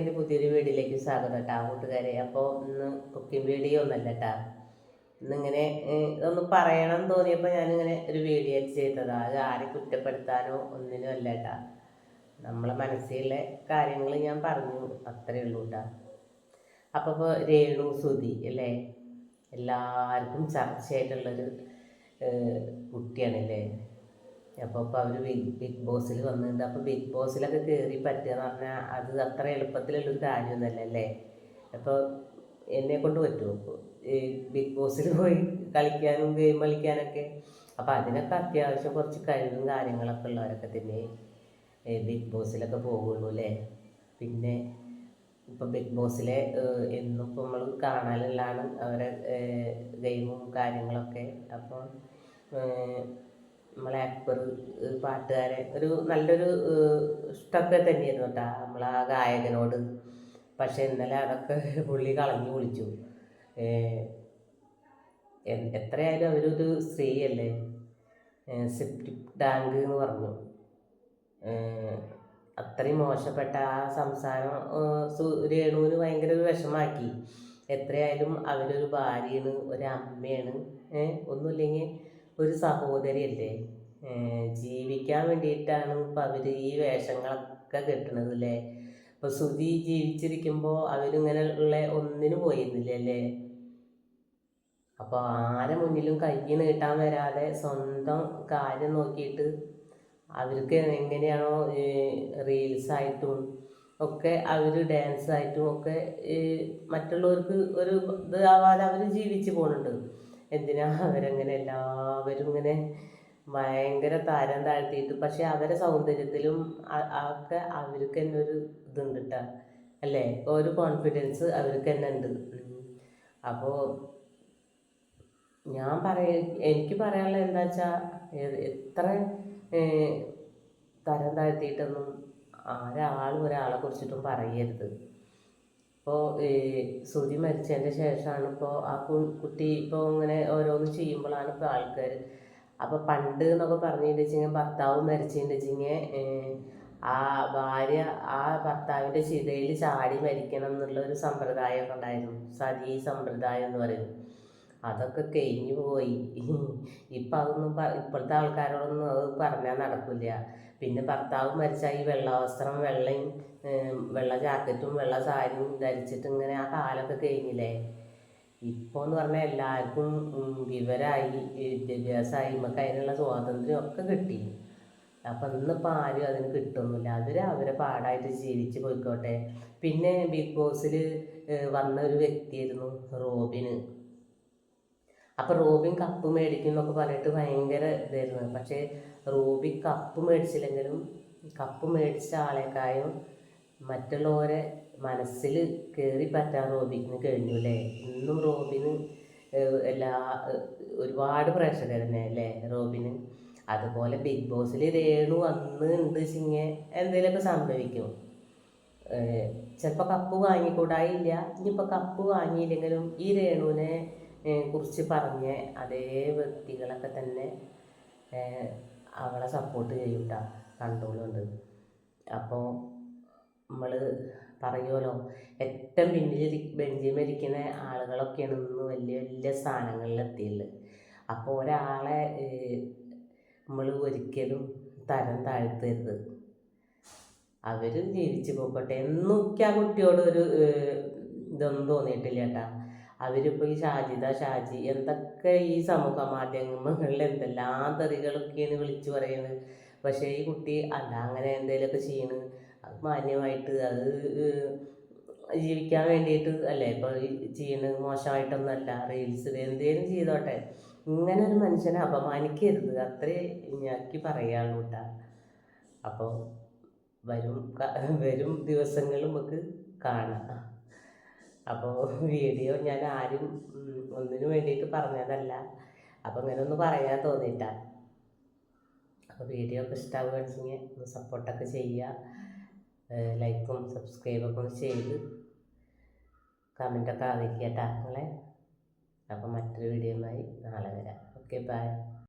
എന്റെ പുതിയൊരു വീഡിയോയിലേക്ക് സ്വാഗതം കേട്ടോ കൂട്ടുകാരെ. അപ്പോൾ ഇന്ന് കുക്കിംഗ് വീഡിയോ ഒന്നല്ല കേട്ടോ. ഇന്നിങ്ങനെ ഇതൊന്ന് പറയണം തോന്നിയപ്പോൾ ഞാനിങ്ങനെ ഒരു വീഡിയോ ചെയ്തതാ. അത് ആരെ കുറ്റപ്പെടുത്താനോ ഒന്നിനും അല്ല കേട്ടോ. നമ്മളെ മനസ്സിലെ കാര്യങ്ങൾ ഞാൻ പറഞ്ഞു അത്രയേ ഉള്ളൂ കേട്ടോ. അപ്പോൾ ഇപ്പോൾ രേണു സുധി അല്ലേ? എല്ലാവർക്കും ചർച്ചയായിട്ടുള്ളൊരു കുട്ടിയാണല്ലേ? അപ്പോൾ ഇപ്പോൾ അവർ ബിഗ് ബിഗ് ബോസിൽ വന്നിട്ടുണ്ട് അപ്പോൾ ബിഗ് ബോസിലൊക്കെ കയറി പറ്റുക എന്ന് പറഞ്ഞാൽ അത് അത്ര എളുപ്പത്തിലുള്ളൊരു കാര്യമൊന്നുമല്ല അല്ലേ? അപ്പോൾ എന്നെ കൊണ്ട് പറ്റുമോ ബിഗ് ബോസിൽ പോയി കളിക്കാനും ഗെയിം കളിക്കാനൊക്കെ? അപ്പോൾ അതിനൊക്കെ അത്യാവശ്യം കുറച്ച് കഴിവും കാര്യങ്ങളൊക്കെ ഉള്ളവരൊക്കെ തന്നെ ബിഗ് ബോസിലൊക്കെ പോകുള്ളൂ അല്ലേ? പിന്നെ ഇപ്പോൾ ബിഗ് ബോസിലെ എന്നും ഇപ്പോൾ നമ്മൾ കാണാനുള്ളതാണ് അവരെ ഗെയിമും കാര്യങ്ങളൊക്കെ. അപ്പോൾ നമ്മളെ അക്ബർ പാട്ടുകാരെ ഒരു നല്ലൊരു ഇഷ്ടമൊക്കെ തന്നെയായിരുന്നു കേട്ടോ നമ്മളെ ആ ഗായകനോട്. പക്ഷെ ഇന്നലെ അതൊക്കെ പുള്ളി കളഞ്ഞു എ- എത്രയായാലും അവരൊരു സ്ത്രീയല്ലേ? സെപ്റ്റിക് ടാങ്ക് എന്ന് പറഞ്ഞു. അത്രയും മോശപ്പെട്ട ആ സംസാരം രേണുവിന് ഭയങ്കര ഒരു വിഷമാക്കി എത്രയായാലും അവരൊരു ഭാര്യയാണ് ഒരു അമ്മയാണ് ഒന്നുമില്ലെങ്കിൽ ഒരു സഹോദരിയല്ലേ? ജീവിക്കാൻ വേണ്ടിയിട്ടാണ് ഇപ്പം അവർ ഈ വേഷങ്ങളൊക്കെ കെട്ടണത് അല്ലേ ഇപ്പോൾ സുധി ജീവിച്ചിരിക്കുമ്പോൾ അവരിങ്ങനെ ഉള്ള ഒന്നിനും പോയിരുന്നില്ല അല്ലേ അപ്പോൾ ആരെ മുന്നിലും കൈ നീട്ടാൻ വരാതെ സ്വന്തം കാര്യം നോക്കിയിട്ട് അവർക്ക് എങ്ങനെയാണോ റീൽസ് ആയിട്ടും ഒക്കെ അവർ ഡാൻസ് ആയിട്ടും ഒക്കെ മറ്റുള്ളവർക്ക് ഒരു ഇത് ആവാതെ അവർ ജീവിച്ചു പോകുന്നുണ്ട് എന്തിനാ അവരങ്ങനെ എല്ലാവരും ഇങ്ങനെ ഭയങ്കര താരം താഴ്ത്തിയിട്ട് പക്ഷെ അവരെ സൗന്ദര്യത്തിലും ഒക്കെ അവർക്ക് തന്നെ ഒരു ഇതുണ്ട് കേട്ടോ അല്ലേ? ഒരു കോൺഫിഡൻസ് അവർക്ക് തന്നെ ഉണ്ട്. അപ്പോൾ ഞാൻ പറയ എനിക്ക് പറയാനുള്ളത് എന്താ വെച്ചാൽ എത്ര തരം താഴ്ത്തിയിട്ടൊന്നും ഒരാൾ ഒരാളെ കുറിച്ചിട്ടും പറയരുത്. ഇപ്പോൾ ഈ സുധി മരിച്ചതിന്റെ ശേഷമാണ് ഇപ്പോൾ ആ കുട്ടി ഇപ്പോൾ ഇങ്ങനെ ഓരോന്ന് ചെയ്യുമ്പോഴാണ് ഇപ്പോൾ ആൾക്കാർ അപ്പോൾ പണ്ട് എന്നൊക്കെ പറഞ്ഞിട്ട് വെച്ചെങ്കിൽ ഭർത്താവ് മരിച്ചതിന്റെ വെച്ചെങ്കിൽ ആ ഭാര്യ ആ ഭർത്താവിന്റെ ചിതയിൽ ചാടി മരിക്കണം എന്നുള്ള ഒരു സമ്പ്രദായമൊക്കെ ഉണ്ടായിരുന്നു. സതി സമ്പ്രദായം എന്ന് പറയുന്നത് അതൊക്കെ കഴിഞ്ഞു പോയി. ഇപ്പം അതൊന്നും ഇപ്പോഴത്തെ ആൾക്കാരോടൊന്നും അത് പറഞ്ഞാൽ നടക്കില്ല. പിന്നെ ഭർത്താവ് മരിച്ചാൽ ഈ വെള്ള വസ്ത്രം വെള്ളയും വെള്ള ജാക്കറ്റും വെള്ള സാരിയും ധരിച്ചിട്ട് ഇങ്ങനെ ആ കാലമൊക്കെ കഴിഞ്ഞില്ലേ? ഇപ്പോൾ എന്ന് പറഞ്ഞാൽ എല്ലാവർക്കും വിവരമായി വിദ്യാഭ്യാസമായി നമുക്ക് അതിനുള്ള സ്വാതന്ത്ര്യം ഒക്കെ കിട്ടി. അപ്പം ഇന്നിപ്പോൾ ആരും അതിന് കിട്ടുന്നില്ല അവർ അവരെ പാടായിട്ട് ജീവിച്ച് പോയിക്കോട്ടെ. പിന്നെ ബിഗ് ബോസിൽ വന്ന ഒരു വ്യക്തിയായിരുന്നു റോബിന്. അപ്പം റോബിൻ കപ്പ് മേടിക്കും എന്നൊക്കെ പറഞ്ഞിട്ട് ഭയങ്കര ഇതായിരുന്നു. പക്ഷേ റോബി കപ്പ് മേടിച്ചില്ലെങ്കിലും കപ്പ് മേടിച്ച ആളെക്കായും മറ്റുള്ളവരെ മനസ്സിൽ കയറി പറ്റാൻ റോബിന് കഴിഞ്ഞു അല്ലേ? ഇന്നും റോബിന് എല്ലാ ഒരുപാട് പ്രേക്ഷകർ തന്നെ അല്ലേ റോബിന്? അതുപോലെ ബിഗ് ബോസിൽ രേണു അന്ന് ഉണ്ട് ചിങ്ങ എന്തെങ്കിലുമൊക്കെ സംഭവിക്കും. ചിലപ്പോൾ കപ്പ് വാങ്ങിക്കൂടായില്ല. ഇനിയിപ്പോൾ കപ്പ് വാങ്ങിയില്ലെങ്കിലും ഈ രേണുവിനെ കുറിച്ച് പറഞ്ഞ അതേ വ്യക്തികളൊക്കെ തന്നെ അവളെ സപ്പോർട്ട് ചെയ്യൂട്ട കണ്ടോളുണ്ട്. അപ്പോൾ നമ്മൾ പറയുമല്ലോ ഏറ്റവും പിന്നിൽ ബെഞ്ചിമിരിക്കുന്ന ആളുകളൊക്കെയാണ് ഇന്ന് വലിയ വലിയ സ്ഥാനങ്ങളിൽ എത്തിയുള്ളത് അപ്പോൾ ഒരാളെ നമ്മൾ ഒരിക്കലും തരം താഴ്ത്തരുത്. അവർ ജീവിച്ചു പോകട്ടെ എന്നൊക്കെ ആ കുട്ടിയോട് ഒരു ഇതൊന്നും തോന്നിയിട്ടില്ല കേട്ടാ. അവരിപ്പോൾ ഈ ഷാജിദ ഷാജി എന്തൊക്കെ ഈ സമൂഹ മാധ്യമങ്ങളിൽ എന്തെല്ലാം തെറികളൊക്കെയാണ് വിളിച്ചു പറയുന്നത് പക്ഷേ ഈ കുട്ടി അല്ല അങ്ങനെ എന്തെങ്കിലുമൊക്കെ ചെയ്യണ്. അത് മാന്യമായിട്ട് അത് ജീവിക്കാൻ വേണ്ടിയിട്ട് അല്ലേ? ഇപ്പോൾ ചെയ്യണത് മോശമായിട്ടൊന്നുമല്ല റീൽസ് എന്തേലും ചെയ്തോട്ടെ. ഇങ്ങനെ ഒരു മനുഷ്യനെ അപമാനിക്കരുത്. അത്രേ ഞാക്കി പറയാനുള്ളൂ കേട്ടാ അപ്പോൾ വരും വരും ദിവസങ്ങളിൽ നമുക്ക് കാണാം. അപ്പോൾ വീഡിയോ ഞാൻ ആരും ഒന്നിനു വേണ്ടിയിട്ട് പറഞ്ഞതല്ല. അപ്പോൾ അങ്ങനെ ഒന്ന് പറയാൻ തോന്നിയിട്ടാ. അപ്പോൾ വീഡിയോ ഒക്കെ ഇഷ്ടമാവുകയാണെങ്കിൽ ഒന്ന് സപ്പോർട്ടൊക്കെ ചെയ്യുക. ലൈക്കും സബ്സ്ക്രൈബൊക്കെ ഒന്ന് ചെയ്ത് കമന്റൊക്കെ അറിയിക്കുക നിങ്ങളെ അപ്പോൾ മറ്റൊരു വീഡിയോയുമായി നാളെ വരാം. Okay bye